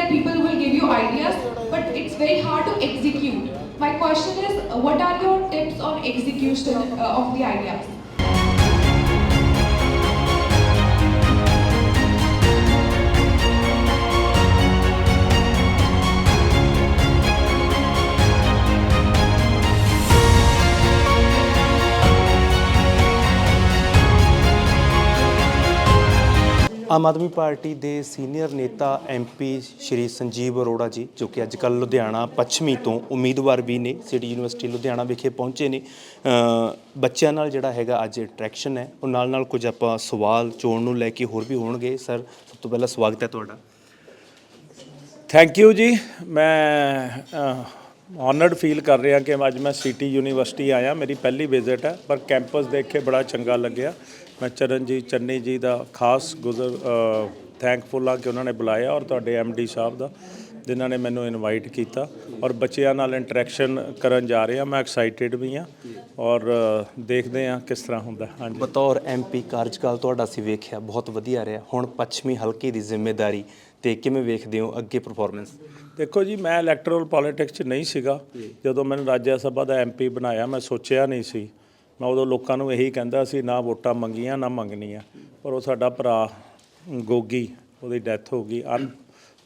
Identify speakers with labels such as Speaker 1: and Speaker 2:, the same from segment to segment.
Speaker 1: that people will give you ideas, but it's very hard to execute. My question is, what are your tips on execution uh, of the ideas?
Speaker 2: Aam Aadmi party ਦੇ senior ਨੇਤਾ MP Shri Sanjeev Arora ji, ਜੋ ਕਿ ਅੱਜ ਕੱਲ੍ਹ ਲੁਧਿਆਣਾ ਪੱਛਮੀ ਤੋਂ ਉਮੀਦਵਾਰ ਵੀ ਨੇ, ਸਿਟੀ ਯੂਨੀਵਰਸਿਟੀ ਲੁਧਿਆਣਾ ਵਿਖੇ ਪਹੁੰਚੇ ਨੇ। ਬੱਚਿਆਂ ਨਾਲ ਜਿਹੜਾ ਹੈਗਾ ਅੱਜ ਅਟਰੈਕਸ਼ਨ ਹੈ, ਉਹ ਨਾਲ ਨਾਲ ਕੁਝ ਆਪਾਂ ਸਵਾਲ ਚੋਣ ਨੂੰ ਲੈ ਕੇ ਹੋਰ ਵੀ ਹੋਣਗੇ। ਸਰ, ਸਭ ਤੋਂ ਪਹਿਲਾਂ ਸਵਾਗਤ ਹੈ ਤੁਹਾਡਾ।
Speaker 3: ਥੈਂਕ ਯੂ ਜੀ। ਮੈਂ ਆਨਰਡ ਫੀਲ ਕਰ ਰਿਹਾ ਕਿ ਅੱਜ ਮੈਂ ਸਿਟੀ ਯੂਨੀਵਰਸਿਟੀ ਆਇਆ, ਮੇਰੀ ਪਹਿਲੀ ਵਿਜ਼ਿਟ ਹੈ, ਪਰ ਕੈਂਪਸ ਦੇਖ ਕੇ ਬੜਾ ਚੰਗਾ ਲੱਗਿਆ। ਮੈਂ ਚਰਨਜੀਤ ਚੰਨੀ ਜੀ ਦਾ ਖਾਸ ਗੁਜ਼ਰ ਥੈਂਕਫੁਲ ਹਾਂ ਕਿ ਉਹਨਾਂ ਨੇ ਬੁਲਾਇਆ ਔਰ ਤੁਹਾਡੇ ਡੀ ਸਾਹਿਬ ਦਾ। ਜਿਨ੍ਹਾਂ ਨੇ ਮੈਨੂੰ ਇਨਵਾਈਟ ਕੀਤਾ ਔਰ ਬੱਚਿਆਂ ਨਾਲ ਇੰਟਰੈਕਸ਼ਨ ਕਰਨ ਜਾ ਰਹੇ ਮੈਂ ਐਕਸਾਈਟਿਡ ਵੀ ਹਾਂ ਔਰ ਦੇਖਦੇ ਹਾਂ ਕਿਸ ਤਰ੍ਹਾਂ ਹੁੰਦਾ। ਹਾਂਜੀ।
Speaker 2: ਬਤੌਰ ਐਮਪੀ ਕਾਰਜਕਾਲ ਤੁਹਾਡਾ ਅਸੀਂ ਵੇਖਿਆ ਬਹੁਤ ਵਧੀਆ ਰਿਹਾ। ਹੁਣ ਪੱਛਮੀ ਹਲਕੇ ਦੀ ਜ਼ਿੰਮੇਵਾਰੀ ਤੇ ਕਿਵੇਂ ਵੇਖਦੇ ਹੋ ਅੱਗੇ ਪਰਫਾਰਮੈਂਸ
Speaker 3: ਦੇਖੋ ਜੀ ਮੈਂ ਇਲੈਕਟਰਲ ਪੋਲਿਟਿਕਸ 'ਚ ਨਹੀਂ ਸੀਗਾ। ਜਦੋਂ ਮੈਨੂੰ ਰਾਜ ਸਭਾ ਦਾ ਐਮਪੀ ਬਣਾਇਆ ਮੈਂ ਸੋਚਿਆ ਨਹੀਂ ਸੀ। ਮੈਂ ਉਦੋਂ ਲੋਕਾਂ ਨੂੰ ਇਹੀ ਕਹਿੰਦਾ ਸੀ ਨਾ ਵੋਟਾਂ ਮੰਗੀਆਂ ਨਾ ਮੰਗਣੀਆਂ। ਪਰ ਉਹ ਸਾਡਾ ਭਰਾ ਗੋਗੀ ਉਹਦੀ ਡੈਥ ਹੋ ਗਈ।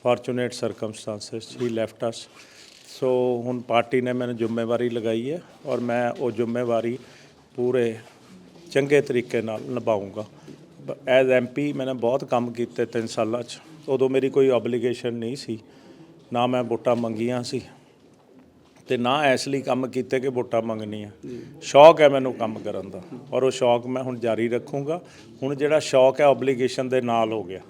Speaker 3: Fortunate circumstances he left us so ਹੁਣ ਪਾਰਟੀ ਨੇ ਮੈਨੂੰ ਜ਼ਿੰਮੇਵਾਰੀ ਲਗਾਈ ਹੈ ਔਰ ਮੈਂ ਉਹ ਜ਼ਿੰਮੇਵਾਰੀ ਪੂਰੇ ਚੰਗੇ ਤਰੀਕੇ ਨਾਲ ਨਿਭਾਉਂਗਾ ਐਜ਼ ਐਮਪੀ ਮੈंने ਬਹੁਤ ਕੰਮ ਕੀਤੇ 3 ਸਾਲਾਂ 'ਚ। ਉਦੋਂ ਮੇਰੀ ਕੋਈ ਆਬਲੀਗੇਸ਼ਨ ਨਹੀਂ ਸੀ। ਨਾ ਮੈਂ ਵੋਟਾਂ ਮੰਗੀਆਂ ਸੀ। ਤੇ ਨਾ ਇਸ ਲਈ ਕੰਮ ਕੀਤੇ ਕਿ ਵੋਟਾਂ ਮੰਗਣੀਆਂ। ਸ਼ੌਕ ਹੈ ਮੈਨੂੰ ਕੰਮ ਕਰਨ ਦਾ। ਔਰ ਉਹ ਸ਼ੌਕ ਮੈਂ ਹੁਣ ਜਾਰੀ ਰੱਖੂੰਗਾ। ਹੁਣ ਜਿਹੜਾ ਸ਼ੌਕ ਹੈ ਆਬਲੀਗੇਸ਼ਨ ਦੇ ਨਾਲ ਹੋ ਗਿਆ।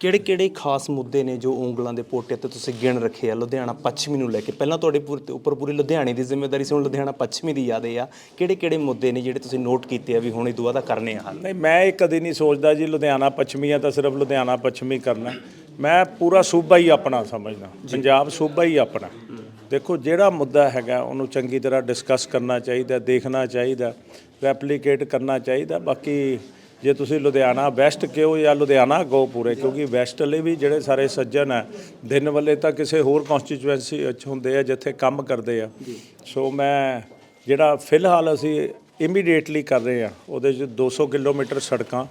Speaker 2: ਕਿਹੜੇ ਕਿਹੜੇ ਖਾਸ ਮੁੱਦੇ ਨੇ ਜੋ ਉਂਗਲਾਂ ਦੇ ਪੋਟੇ ਤੇ ਤੁਸੀਂ ਗਿਣ ਰੱਖੇ ਆ? ਲੁਧਿਆਣਾ ਪੱਛਮੀ ਨੂੰ ਲੈ ਕੇ। ਪਹਿਲਾਂ ਤੁਹਾਡੇ ਪੂਰੇ ਤੇ ਉੱਪਰ ਪੂਰੀ ਲੁਧਿਆਣੇ ਦੀ ਜ਼ਿੰਮੇਵਾਰੀ ਸੀ ਹੁਣ ਲੁਧਿਆਣਾ ਪੱਛਮੀ ਦੀ ਯਾਦ ਆ। ਕਿਹੜੇ ਕਿਹੜੇ ਮੁੱਦੇ ਨੇ ਜਿਹੜੇ ਤੁਸੀਂ ਨੋਟ ਕੀਤੇ ਆ ਵੀ ਹੁਣ ਇਹ ਦੁਆ ਦਾ ਕਰਨੇ ਆ ਹੱਲ?
Speaker 3: ਨਹੀਂ ਮੈਂ ਇਹ ਕਦੇ ਨਹੀਂ ਸੋਚਦਾ ਜੀ ਲੁਧਿਆਣਾ ਪੱਛਮੀ ਆ ਤਾਂ ਸਿਰਫ ਲੁਧਿਆਣਾ ਪੱਛਮੀ ਕਰਨਾ। ਮੈਂ ਪੂਰਾ ਸੂਬਾ ਹੀ ਆਪਣਾ ਸਮਝਦਾ। ਪੰਜਾਬ ਸੂਬਾ ਹੀ ਆਪਣਾ। ਦੇਖੋ ਜਿਹੜਾ ਮੁੱਦਾ ਹੈਗਾ ਉਹਨੂੰ ਚੰਗੀ ਤਰ੍ਹਾਂ ਡਿਸਕਸ ਕਰਨਾ ਚਾਹੀਦਾ ਦੇਖਣਾ ਚਾਹੀਦਾ ਰੈਪਲੀਕੇਟ ਕਰਨਾ ਚਾਹੀਦਾ। ਬਾਕੀ ਜੇ ਤੁਸੀਂ ਲੁਧਿਆਣਾ ਵੈਸਟ ਕਿਉਂ ਜਾਂ ਲੁਧਿਆਣਾ ਗੋ ਪੂਰੇ ਕਿਉਂਕਿ ਵੈਸਟ ਲਈ ਵੀ ਜਿਹੜੇ ਸਾਰੇ ਸੱਜਣ ਆ ਦਿਨ ਵੇਲੇ ਤਾਂ ਕਿਸੇ ਹੋਰ ਕਨਸਟੀਚੁਐਂਸੀ ਵਿੱਚ ਹੁੰਦੇ ਆ ਜਿੱਥੇ ਕੰਮ ਕਰਦੇ ਆ। ਸੋ ਮੈਂ ਜਿਹੜਾ ਫਿਲਹਾਲ ਅਸੀਂ ਇਮੀਡੀਏਟਲੀ ਕਰ ਰਹੇ ਆ ਉਹਦੇ 'ਚ 200 ਕਿਲੋਮੀਟਰ ਸੜਕਾਂ।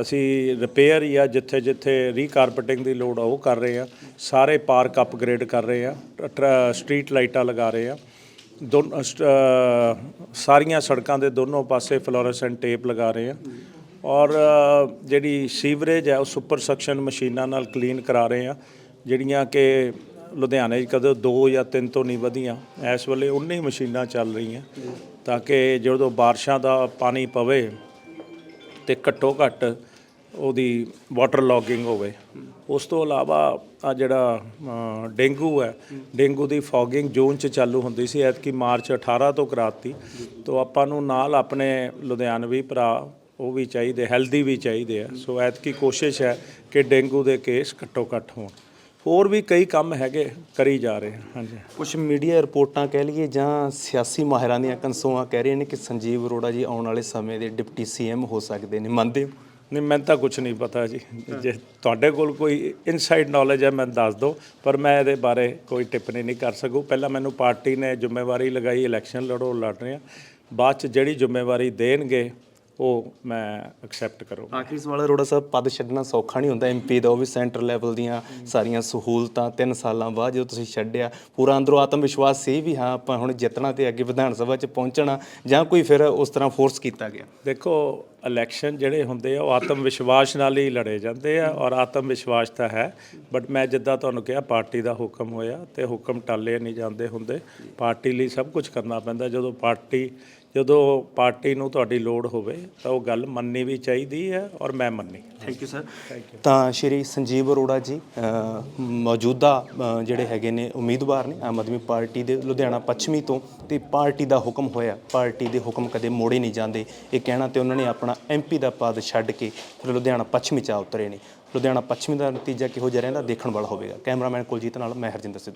Speaker 3: ਅਸੀਂ ਰਿਪੇਅਰ ਆ ਜਿੱਥੇ ਜਿੱਥੇ ਰੀਕਾਰਪੇਟਿੰਗ ਦੀ ਲੋੜ ਆ ਉਹ ਕਰ ਰਹੇ ਆ। ਸਾਰੇ ਪਾਰਕ ਅਪਗ੍ਰੇਡ ਕਰ ਰਹੇ ਆ ਟਰ- ਸਟਰੀਟ ਲਾਈਟਾਂ ਲਗਾ ਰਹੇ ਆ। ਦੋਨ ਸਟ- ਅ, ਸਾਰੀਆਂ ਸੜਕਾਂ ਦੇ ਦੋਨੋਂ ਪਾਸੇ ਫਲੋਰੈਸੈਂਟ ਟੇਪ ਲਗਾ ਰਹੇ ਆ। ਔਰ ਜਿਹੜੀ ਸੀਵਰੇਜ ਹੈ, ਉਹ ਸੁਪਰ ਸਕਸ਼ਨ ਮਸ਼ੀਨਾਂ ਨਾਲ ਕਲੀਨ ਕਰਾ ਰਹੇ ਆ ਜਿਹੜੀਆਂ ਕਿ ਲੁਧਿਆਣੇ 'ਚ ਕਦੇ ਦੋ ਜਾਂ ਤਿੰਨ ਤੋਂ ਨਹੀਂ ਵਧੀਆਂ। ਇਸ ਵੇਲੇ 19 ਮਸ਼ੀਨਾਂ ਚੱਲ ਰਹੀਆਂ। ਤਾਂ ਕਿ ਜਦੋਂ ਬਾਰਿਸ਼ਾਂ ਦਾ ਪਾਣੀ ਪਵੇ ਤੇ ਘੱਟੋ ਘੱਟ ਉਹਦੀ ਵਾਟਰ ਲੌਗਿੰਗ ਹੋਵੇ। ਉਸ ਤੋਂ ਇਲਾਵਾ ਆ ਜਿਹੜਾ ਡੇਂਗੂ ਹੈ, ਡੇਂਗੂ ਦੀ ਫੌਗਿੰਗ ਜੂਨ ਚ ਚਾਲੂ ਹੁੰਦੀ ਸੀ। ਐਤਕੀ ਮਾਰਚ 18 ਤੋਂ ਕਰਾਤੀ। ਤੋਂ ਆਪਾਂ ਨੂੰ ਨਾਲ ਆਪਣੇ ਲੁਧਿਆਣਵੀ ਭਰਾ ਉਹ ਵੀ ਚਾਹੀਦੇ ਹੈਲਦੀ ਵੀ ਚਾਹੀਦੇ ਆ। ਸੋ ਐਤਕੀ ਕੋਸ਼ਿਸ਼ ਹੈ ਕਿ ਡੇਂਗੂ ਦੇ ਕੇਸ ਘੱਟੋ ਘੱਟ ਹੋਣ। ਹੋਰ ਵੀ ਕਈ ਕੰਮ ਹੈਗੇ ਕਰੀ ਜਾ ਰਹੇ ਹਾਂਜੀ।
Speaker 2: ਕੁਝ ਮੀਡੀਆ ਰਿਪੋਰਟਾਂ ਕਹਿ ਲਈਏ ਜਾਂ ਸਿਆਸੀ ਮਾਹਿਰਾਂ ਦੀਆਂ ਕੰਸੋਆਂ ਕਹਿ ਰਹੇ ਨੇ ਕਿ ਸੰਜੀਵ ਅਰੋੜਾ ਜੀ ਆਉਣ ਵਾਲੇ ਸਮੇਂ ਦੇ ਡਿਪਟੀ ਸੀਐਮ ਹੋ ਸਕਦੇ ਨੇ। ਮੰਨਦੇ ਹੋ?
Speaker 3: ਨਹੀਂ ਮੈਨੂੰ ਤਾਂ ਕੁਝ ਨਹੀਂ ਪਤਾ ਜੀ। ਜੇ ਤੁਹਾਡੇ ਕੋਲ ਕੋਈ ਇਨਸਾਈਡ ਨੌਲੇਜ ਹੈ ਮੈਨੂੰ ਦੱਸ ਦਿਓ। ਪਰ ਮੈਂ ਇਹਦੇ ਬਾਰੇ ਕੋਈ ਟਿੱਪਣੀ ਨਹੀਂ ਕਰ ਸਕੂ। ਪਹਿਲਾਂ ਮੈਨੂੰ ਪਾਰਟੀ ਨੇ ਜ਼ਿੰਮੇਵਾਰੀ ਲਗਾਈ ਇਲੈਕਸ਼ਨ ਲੜੋ ਲੜ ਰਹੇ ਹਾਂ। ਬਾਅਦ ਚ ਜਿਹੜੀ ਜ਼ਿੰਮੇਵਾਰੀ ਦੇਣਗੇ ਉਹ ਮੈਂ ਐਕਸੈਪਟ ਕਰੂੰਗਾ।
Speaker 2: ਆਖਰੀ ਸਵਾਲ ਅਰੋੜਾ ਸਾਹਿਬ ਪਦ ਛੱਡਣਾ ਸੌਖਾ ਨਹੀਂ ਹੁੰਦਾ ਐਮਪੀ ਦਾ ਉਹ ਵੀ ਸੈਂਟਰ ਲੈਵਲ ਦੀਆਂ ਸਾਰੀਆਂ ਸਹੂਲਤਾਂ 3 ਸਾਲਾਂ ਬਾਅਦ ਜਦੋਂ ਤੁਸੀਂ ਛੱਡਿਆ। ਪੂਰਾ ਅੰਦਰੋਂ ਆਤਮ ਵਿਸ਼ਵਾਸ ਸੀ ਵੀ ਹਾਂ ਆਪਾਂ ਹੁਣ ਜਿੱਤਣਾ ਤੇ ਅੱਗੇ ਵਿਧਾਨ ਸਭਾ 'ਚ ਪਹੁੰਚਣਾ ਜਾਂ ਕੋਈ ਫਿਰ ਉਸ ਤਰ੍ਹਾਂ ਫੋਰਸ ਕੀਤਾ ਗਿਆ।
Speaker 3: ਦੇਖੋ ਇਲੈਕਸ਼ਨ ਜਿਹੜੇ ਹੁੰਦੇ ਆ ਉਹ ਆਤਮ ਵਿਸ਼ਵਾਸ ਨਾਲ ਹੀ ਲੜੇ ਜਾਂਦੇ ਆ ਔਰ ਆਤਮ ਵਿਸ਼ਵਾਸ ਤਾਂ ਹੈ ਬਟ ਮੈਂ ਜਿੱਦਾਂ ਤੁਹਾਨੂੰ ਕਿਹਾ ਪਾਰਟੀ ਦਾ ਹੁਕਮ ਹੋਇਆ ਤੇ ਹੁਕਮ ਟਾਲੇ ਨਹੀਂ ਜਾਂਦੇ ਹੁੰਦੇ। ਪਾਰਟੀ ਲਈ ਸਭ ਕੁਝ ਕਰਨਾ ਪੈਂਦਾ ਜਦੋਂ ਪਾਰਟੀ ਜਦੋਂ ਪਾਰਟੀ ਨੂੰ ਤੁਹਾਡੀ ਲੋੜ ਹੋਵੇ ਤਾਂ ਉਹ ਗੱਲ ਮੰਨਣੀ ਵੀ ਚਾਹੀਦੀ ਹੈ ਔਰ ਮੈਂ ਮੰਨੀ।
Speaker 2: ਥੈਂਕ ਯੂ ਸਰ ਤਾਂ ਸ਼੍ਰੀ ਸੰਜੀਵ ਅਰੋੜਾ ਜੀ ਅ, ਮੌਜੂਦਾ ਅ, ਜਿਹੜੇ ਹੈਗੇ ਨੇ ਉਮੀਦਵਾਰ ਨੇ ਆਮ ਆਦਮੀ ਪਾਰਟੀ ਦੇ ਲੁਧਿਆਣਾ ਪੱਛਮੀ ਤੋਂ ਤੇ ਪਾਰਟੀ ਦਾ ਹੁਕਮ ਹੋਇਆ। ਪਾਰਟੀ ਦੇ ਹੁਕਮ ਕਦੇ ਮੋੜੇ ਨਹੀਂ ਜਾਂਦੇ। ਇਹ ਕਹਿਣਾ ਤੇ ਉਹਨਾਂ ਨੇ ਆਪਣਾ ਐਮਪੀ ਦਾ ਪਦ ਛੱਡ ਕੇ ਫਿਰ ਲੁਧਿਆਣਾ ਪੱਛਮੀ ਚ ਉਤਰੇ ਨੇ। ਲੁਧਿਆਣਾ ਪੱਛਮੀ ਦਾ ਨਤੀਜਾ ਕਿਹੋ ਜਿਹਾ ਰਹਿੰਦਾ? ਦੇਖਣ ਵਾਲਾ ਹੋਵੇਗਾ। ਕੈਮਰਾਮੈਨ ਕੁਲਜੀਤ ਨਾਲ ਮੈਂ ਹਰਜਿੰਦਰ ਸਿੱਧੂ।